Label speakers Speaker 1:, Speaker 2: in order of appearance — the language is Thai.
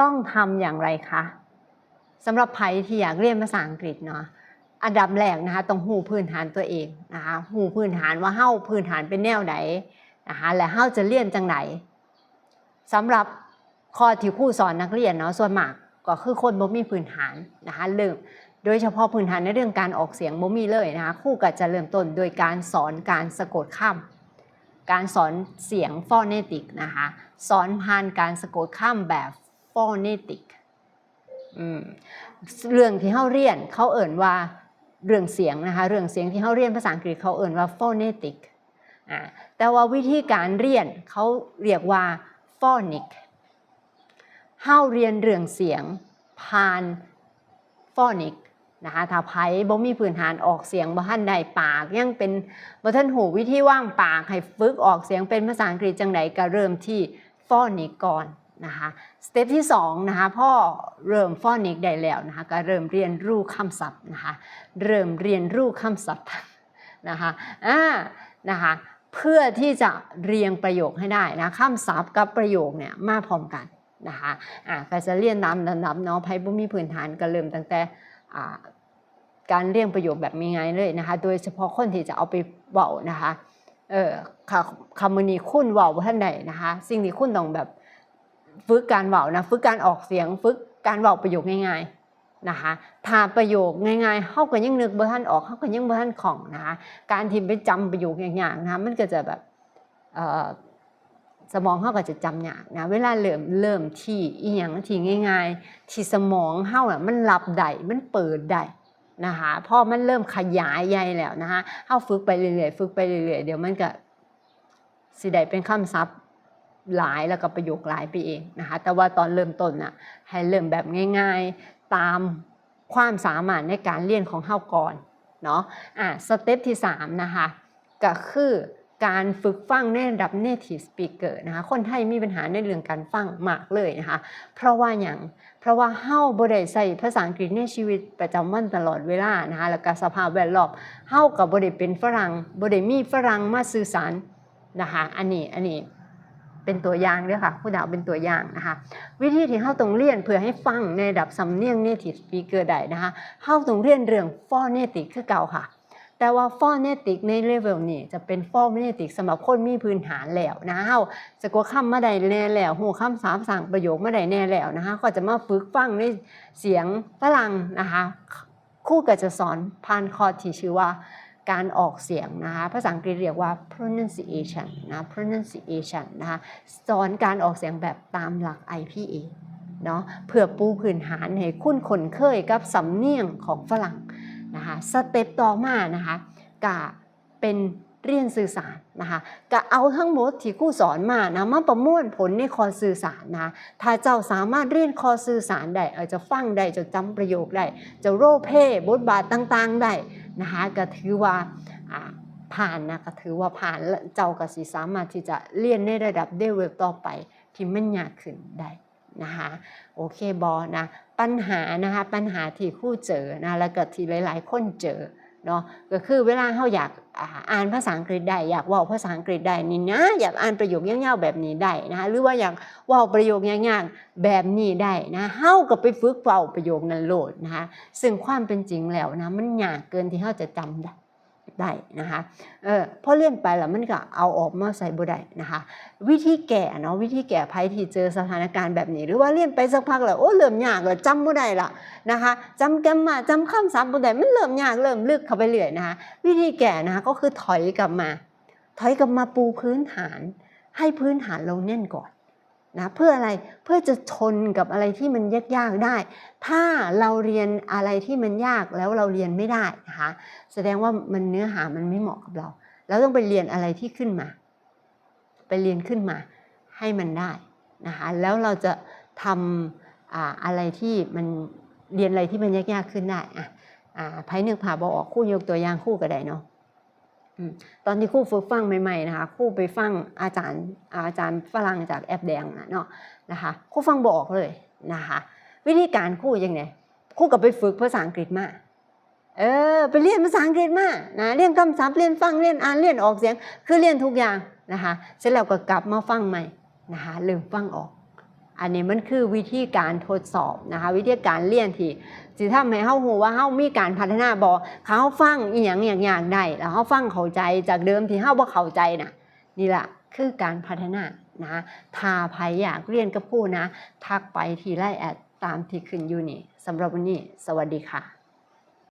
Speaker 1: ต้องทำอย่างไรคะสำหรับใครที่อยากเรียนภาษาอังกฤษเนาะอันดับแรกนะคะต้องหูพื้นฐานตัวเองนะคะหูพื้นฐานว่าเฮ้าพื้นฐานเป็นแนวไหนนะคะและเฮ้าจะเรียนจังไหนสำหรับข้อที่ครูสอนนักเรียนเนาะส่วนมากก็คือคนบ่มีพื้นฐานนะคะเริ่มโดยเฉพาะพื้นฐานในเรื่องการออกเสียงบ่มีเลยนะคะครูก็จะเริ่มต้นโดยการสอนการสะกดคำการสอนเสียงฟอเนติกนะคะสอนผ่านการสะกดคำแบบ ฟอเนติกอืมเรื่องที่เขาเรียนเขาเอ่นว่าเรื่องเสียงนะคะเรื่องเสียงที่เขาเรียนภาษาอังกฤษเขาเอ่นว่า phonetic อ่าแต่ว่าวิธีการเรียนเขาเรียกว่า phonic เฮาเรียนเรื่องเสียงผ่าน phonic นะคะถ้าไผบ่มีพื้นฐานออกเสียงบ่ทันได้ปากยังเป็นบ่ทันหูวิธีว่างปากให้ฝึกออกเสียงเป็นภาษาอังกฤษจังไดก็เริ่มที่ phonic ก่อน นะคะสเต็ปที่2นะคะพ่อเริ่ม phonic ได้แล้วนะคะก็เริ่มเรียนรู้คำศัพท์นะคะเริ่มเรียนรู้คำศัพท์นะคะอ่านะคะเพื่อที่จะเรียงประโยคให้ได้นะคำศัพท์กับประโยคเนี่ยมาพร้อมกันนะคะอ่าก็จะเรียนตามลำดับเนาะไพ่บ่มีพื้นฐานก็เริ่มตั้งแต่อ่าการเรียงประโยคแบบง่ายๆเลยนะคะ โดยเฉพาะคนที่จะเอาไปเว้านะคะเออคำมือนี้คุณเว้าบ่ทันใดนะคะ สิ่งที่คุณต้องแบบ ฝึกการเว้านะฝึกการออกเสียงฝึกการเว้าประโยคง่ายๆนะคะถ้าประโยคง่ายๆเฮาก็ยังนึกบ่ทันออกเฮาก็ยังบ่ทันคล่องนะคะการที่ไปจำประโยคยากๆนะคะมันก็จะแบบสมองเฮาก็จะจำยากนะเวลาเริ่มเริ่มที่อีหยังที่ง่าย ๆ ที่สมองเฮาอะมันรับได้มันเปิดได้นะคะพอมันเริ่มขยายใหญ่แล้วนะคะเฮาฝึกไปเรื่อยๆฝึกไปเรื่อยๆเดี๋ยวมันก็สิได้เป็นคำศัพท์ หลายแล้วก็ประโยคหลายไปเองนะคะแต่ว่าตอนเริ่มต้นน่ะให้เริ่มแบบง่ายๆตามความสามารถในการเรียนของเฮาก่อนเนาะอะสเต็ปที่3นะคะก็คือการฝึกฟังในระดับ native speaker นะคะคนไทยมีปัญหาในเรื่องการฟังมากเลยนะคะ เพราะว่าอย่างเพราะว่าเฮาบ่ได้ใช้ภาษาอังกฤษในชีวิตประจำวันตลอดเวลานะคะแล้วก็สภาพแวดล้อมเฮาก็บ่ได้เป็นฝรั่งบ่ได้มีฝรั่งมาสื่อสารนะคะอันนี้อันนี้ เป็นตัวอย่างด้วยค่ะผู้ดาวเป็นตัวอย่างนะคะวิธีที่เราต้องเรียนเพื่อให้ฟังในระดับสำเนียง native speaker ได้นะคะเราต้องเรียนเรื่อง phonetic คือเก่าค่ะ แต่ว่า phonetic ในเลเวลนี้จะเป็น phonetic สำหรับคนมีพื้นฐานแล้วนะคะเราจะกว่าคำมาได้แน่แล้วหูคำสามสั่งประโยคมาได้แน่แล้วนะคะก็จะมาฝึกฟังในเสียงฝรั่งนะคะครู่ก็จะสอนผ่านคอร์สที่ชื่อว่า การออกเสียงนะคะภาษาอังกฤษเรียกว่า pronunciation นะ pronunciation นะคะสอนการออกเสียงแบบตามหลัก IPA เนาะเพื่อปูพื้นฐานให้คุ้นคนเคยกับสำเนียงของฝรั่งนะคะสเต็ปต่อมานะคะก็เป็นเรียนสื่อสารนะคะก็เอาทั้งหมดที่ครูสอนมานะมาประมวลผลในคอสื่อสารนะถ้าเจ้าสามารถเรียนคอสื่อสารได้ออจะฟังได้จะจำประโยคได้จะโรลเพลย์บทบาทต่างๆได้ นะคะก็ถือว่าผ่านนะก็ถือว่าผ่านและเจ้าก็สิสามารถที่จะเรียนในระดับเดเวลต่อไปที่มันยากขึ้นได้นะคะโอเคบอนะปัญหานะคะปัญหาที่คู่เจอนะแล้วก็ที่หลาย ๆ คนเจอ เนาะก็คือเวลาเขาอยากอ่านภาษาอังกฤษได้อยากว่าภาษาอังกฤษได้นี่นะอยากอ่านประโยคยาวๆแบบนี้ได้นะคะหรือว่าอยากว่าประโยคยาวๆแบบนี้ได้นะเฮาก็ไปฝึกเป่าประโยคนั้นโหลดนะคะซึ่งความเป็นจริงแล้วนะมันยากเกินที่เขาจะจำได้ ได้นะคะเออพอเรียนไปแล้วมันก็เอาออกมาใส่บ่ได้นะคะ วิธีแก้เนาะวิธีแก้ภัยที่เจอสถานการณ์แบบนี้ หรือว่าเรียนไปสักพักแล้วโอ้เริ่มยากแล้วจำบ่ได้ละนะคะจำแกมมาจำคำศัพท์บ่ได้มันเริ่มยากเริ่มลึกเข้าไปเรื่อยนะคะวิธีแก้นะคะก็คือถอยกลับมา ถอยกลับมาปูพื้นฐาน ให้พื้นฐานเราแน่นก่อน นะเพื่ออะไรเพื่อจะทนกับอะไรที่มันยากๆได้ ถ้าเราเรียนอะไรที่มันยากแล้วเราเรียนไม่ได้นะคะแสดงว่ามันเนื้อหามันไม่เหมาะกับเราเราต้องไปเรียนอะไรที่ขึ้นมา ไปเรียนขึ้นมาให้มันได้นะคะแล้วเราจะทำอ่าอะไรที่มันเรียนอะไรที่มันยากๆขึ้นได้อะอ่าไพ่นึกผ่าบออกคู่ยกตัวอย่างคู่ก็ได้เนาะ ตอนที่คู่ฝึกฟังใหม่ๆนะคะคู่ไปฟังอาจารย์อาจารย์ฝรั่งจากแอปแดงนะเนาะนะคะคู่ฟังบอกเลยนะคะวิธีการคู่ยังไงคู่ก็ไปฝึกภาษาอังกฤษมาเออไปเรียนภาษาอังกฤษมานะเรียนคำศัพท์เรียนฟังเรียนอ่านเรียนออกเสียง คือเรียนทุกอย่างนะคะเสร็จแล้วก็กลับมาฟังใหม่นะคะลืมฟังออก อันนี้มันคือวิธีการทดสอบนะคะวิธีการเรียนที่สิทำให้เฮาฮู้ว่าเฮามีการพัฒนาบ่เขาฟังอีหยังอย่างๆได้แล้วเฮาฟังเข้าใจจากเดิมที่เฮาบ่เข้าใจน่ะนี่แหละคือการพัฒนานะถ้าใครอยากเรียนกับผู้นะ ทักไปทีไล่แอดตามที่ขึ้นอยู่นี่สำหรับวันนี้ สวัสดีค่ะ